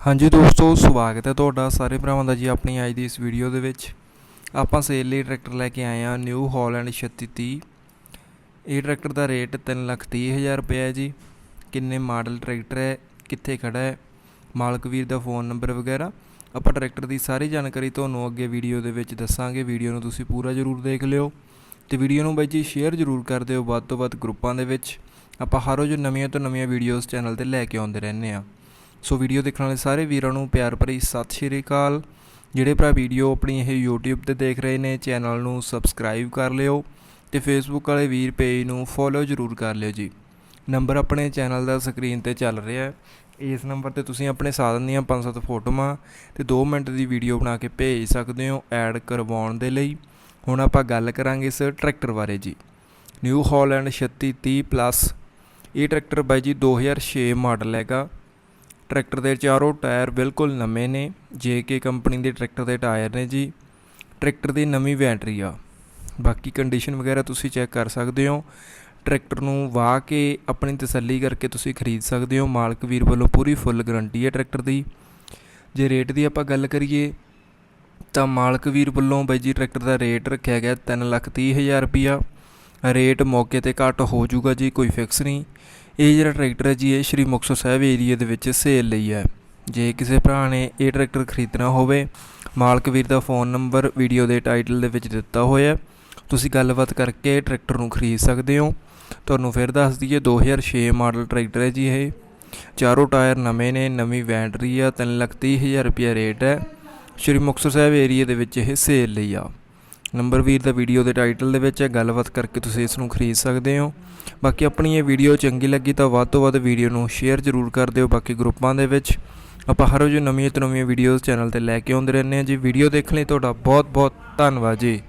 ਹਾਂਜੀ ਦੋਸਤੋ, ਸਵਾਗਤ ਹੈ ਤੁਹਾਡਾ ਸਾਰੇ ਭਰਾਵਾਂ ਦਾ ਜੀ ਆਪਣੀ ਅੱਜ ਦੀ ਇਸ ਵੀਡੀਓ ਦੇ ਵਿੱਚ। ਆਪਾਂ ਸੇਲ ਲਈ ਟਰੈਕਟਰ ਲੈ ਕੇ ਆਏ ਆ ਨਿਊ ਹਾਲੈਂਡ 3630 ਇਹ ਟਰੈਕਟਰ ਦਾ ਰੇਟ 330000 ਰੁਪਏ ਹੈ ਜੀ। ਕਿੰਨੇ ਮਾਡਲ ਟਰੈਕਟਰ ਹੈ, ਕਿੱਥੇ ਖੜਾ ਹੈ, ਮਾਲਕ ਵੀਰ ਦਾ ਫੋਨ ਨੰਬਰ ਵਗੈਰਾ। ਆਪਾਂ ਟਰੈਕਟਰ ਦੀ ਸਾਰੀ ਜਾਣਕਾਰੀ ਤੁਹਾਨੂੰ ਅੱਗੇ ਵੀਡੀਓ ਦੇ ਵਿੱਚ ਦੱਸਾਂਗੇ। ਵੀਡੀਓ ਨੂੰ ਤੁਸੀਂ ਪੂਰਾ ਜ਼ਰੂਰ ਦੇਖ ਲਿਓ। ਤੇ ਵੀਡੀਓ ਨੂੰ ਬਾਈ ਜੀ ਸ਼ੇਅਰ ਜ਼ਰੂਰ ਕਰ ਦਿਓ। ਵੱਧ ਤੋਂ ਵੱਧ ਗਰੁੱਪਾਂ ਦੇ ਵਿੱਚ ਆਪਾਂ ਹਰ ਰੋਜ਼ ਨਵੀਆਂ ਤੋਂ ਨਵੀਆਂ ਵੀਡੀਓਜ਼ ਚੈਨਲ ਤੇ ਲੈ ਕੇ ਆਉਂਦੇ ਰਹਿੰਦੇ ਆ ਸੋ ਵੀਡੀਓ ਦੇਖਣ ਵਾਲੇ ਸਾਰੇ ਵੀਰਾਂ ਨੂੰ ਪਿਆਰ ਭਰੀ ਸਤਿ ਸ਼੍ਰੀ ਅਕਾਲ। ਜਿਹੜੇ ਭਰਾ ਵੀਡੀਓ ਆਪਣੀ ਇਹ YouTube ਤੇ ਦੇਖ ਰਹੇ ਨੇ, ਚੈਨਲ ਨੂੰ ਸਬਸਕ੍ਰਾਈਬ ਕਰ ਲਿਓ ਤੇ Facebook ਵਾਲੇ ਵੀਰ ਪੇਜ ਨੂੰ ਫੋਲੋ ਜ਼ਰੂਰ ਕਰ ਲਿਓ ਜੀ। ਨੰਬਰ ਆਪਣੇ ਚੈਨਲ ਦਾ ਸਕਰੀਨ ਤੇ ਚੱਲ ਰਿਹਾ ਹੈ। ਇਸ ਨੰਬਰ ਤੇ ਤੁਸੀਂ ਆਪਣੇ ਸਾਧਨ ਦੀਆਂ 5-7 ਫੋਟੋਆਂ ਤੇ 2 ਮਿੰਟ ਦੀ ਵੀਡੀਓ ਬਣਾ ਕੇ ਭੇਜ ਸਕਦੇ ਹੋ ਐਡ ਕਰਵਾਉਣ ਦੇ ਲਈ। ਹੁਣ ਆਪਾਂ ਗੱਲ ਕਰਾਂਗੇ ਇਸ ਟਰੈਕਟਰ ਬਾਰੇ ਜੀ। ਨਿਊ ਹਾਲੈਂਡ 3630 ਪਲੱਸ ਇਹ ਟਰੈਕਟਰ ਬਾਈ ਜੀ 2006 ਮਾਡਲ ਹੈਗਾ। ਟਰੈਕਟਰ ਦੇ ਚਾਰੋਂ ਟਾਇਰ ਬਿਲਕੁਲ ਨਵੇਂ ਨੇ ਜੇਕੇ ਕੰਪਨੀ ਦੇ ਟਰੈਕਟਰ ਦੇ ਟਾਇਰ ਨੇ ਜੀ। ਟਰੈਕਟਰ ਦੀ ਨਵੀਂ ਬੈਟਰੀ ਆ। ਬਾਕੀ ਕੰਡੀਸ਼ਨ ਵਗੈਰਾ ਤੁਸੀਂ ਚੈੱਕ ਕਰ ਸਕਦੇ ਹੋ। ਟਰੈਕਟਰ ਨੂੰ ਵਾਹ ਕੇ ਆਪਣੀ ਤਸੱਲੀ ਕਰਕੇ ਤੁਸੀਂ ਖਰੀਦ ਸਕਦੇ ਹੋ। ਮਾਲਕ ਵੀਰ ਵੱਲੋਂ ਪੂਰੀ ਫੁੱਲ ਗਾਰੰਟੀ ਹੈ ਟਰੈਕਟਰ ਦੀ। ਜੇ ਰੇਟ ਦੀ ਆਪਾਂ ਗੱਲ ਕਰੀਏ, ਤਾਂ ਮਾਲਕ ਵੀਰ ਵੱਲੋਂ ਬਾਈ ਜੀ ਟਰੈਕਟਰ ਦਾ ਰੇਟ ਰੱਖਿਆ ਗਿਆ 330000 ਰੁਪਿਆ ਰੇਟ ਮੌਕੇ ਤੇ ਘੱਟ ਹੋ ਜਾਊਗਾ ਜੀ, ਕੋਈ ਫਿਕਸ ਨਹੀਂ। ਇਹ ਜਿਹੜਾ ਟਰੈਕਟਰ ਹੈ ਜੀ, ਇਹ ਸ਼੍ਰੀ ਮੁਕਤਸਰ ਸਾਹਿਬ ਏਰੀਆ ਦੇ ਵਿੱਚ ਸੇਲ ਲਈ ਹੈ। ਜੇ ਕਿਸੇ ਭਰਾ ਨੇ ਇਹ ਟਰੈਕਟਰ ਖਰੀਦਣਾ ਹੋਵੇ, ਮਾਲਕ ਵੀਰ ਦਾ ਫੋਨ ਨੰਬਰ ਵੀਡੀਓ ਦੇ ਟਾਈਟਲ ਦੇ ਵਿੱਚ ਦਿੱਤਾ ਹੋਇਆ ਤੁਸੀਂ ਗੱਲਬਾਤ ਕਰਕੇ ਟਰੈਕਟਰ ਨੂੰ ਖਰੀਦ ਸਕਦੇ ਹੋ। ਤੁਹਾਨੂੰ ਫਿਰ ਦੱਸ ਦਈਏ 2006 ਮਾਡਲ ਟਰੈਕਟਰ ਹੈ ਜੀ ਇਹ। ਚਾਰੋਂ ਟਾਇਰ ਨਵੇਂ ਨੇ, ਨਵੀਂ ਬੈਟਰੀ ਆ 330000 ਰੁਪਏ ਰੇਟ ਹੈ। ਸ਼੍ਰੀ ਮੁਕਤਸਰ ਸਾਹਿਬ ਏਰੀਆ ਦੇ ਵਿੱਚ ਇਹ ਸੇਲ ਲਈ ਆ। ਨੰਬਰ ਵੀਰ ਦਾ ਵੀਡੀਓ ਦੇ ਟਾਈਟਲ ਦੇ ਵਿੱਚ ਹੈ, ਗੱਲਬਾਤ ਕਰਕੇ ਤੁਸੀਂ ਇਸ ਨੂੰ ਖਰੀਦ ਸਕਦੇ ਹੋ। ਬਾਕੀ ਆਪਣੀ ਇਹ ਵੀਡੀਓ ਚੰਗੀ ਲੱਗੀ ਤਾਂ ਵੱਧ ਤੋਂ ਵੱਧ ਵੀਡੀਓ ਨੂੰ ਸ਼ੇਅਰ ਜ਼ਰੂਰ ਕਰ ਦਿਓ ਬਾਕੀ ਗਰੁੱਪਾਂ ਦੇ ਵਿੱਚ। ਆਪਾਂ ਹਰ ਰੋਜ਼ ਨਵੀਆਂ ਤੋਂ ਨਵੀਆਂ ਵੀਡੀਓਜ਼ ਚੈਨਲ ਤੇ ਲੈ ਕੇ ਆਉਂਦੇ ਰਹਿੰਦੇ ਹਾਂ ਜੀ। ਵੀਡੀਓ ਦੇਖਣ ਲਈ ਤੁਹਾਡਾ ਬਹੁਤ ਬਹੁਤ ਧੰਨਵਾਦ ਜੀ।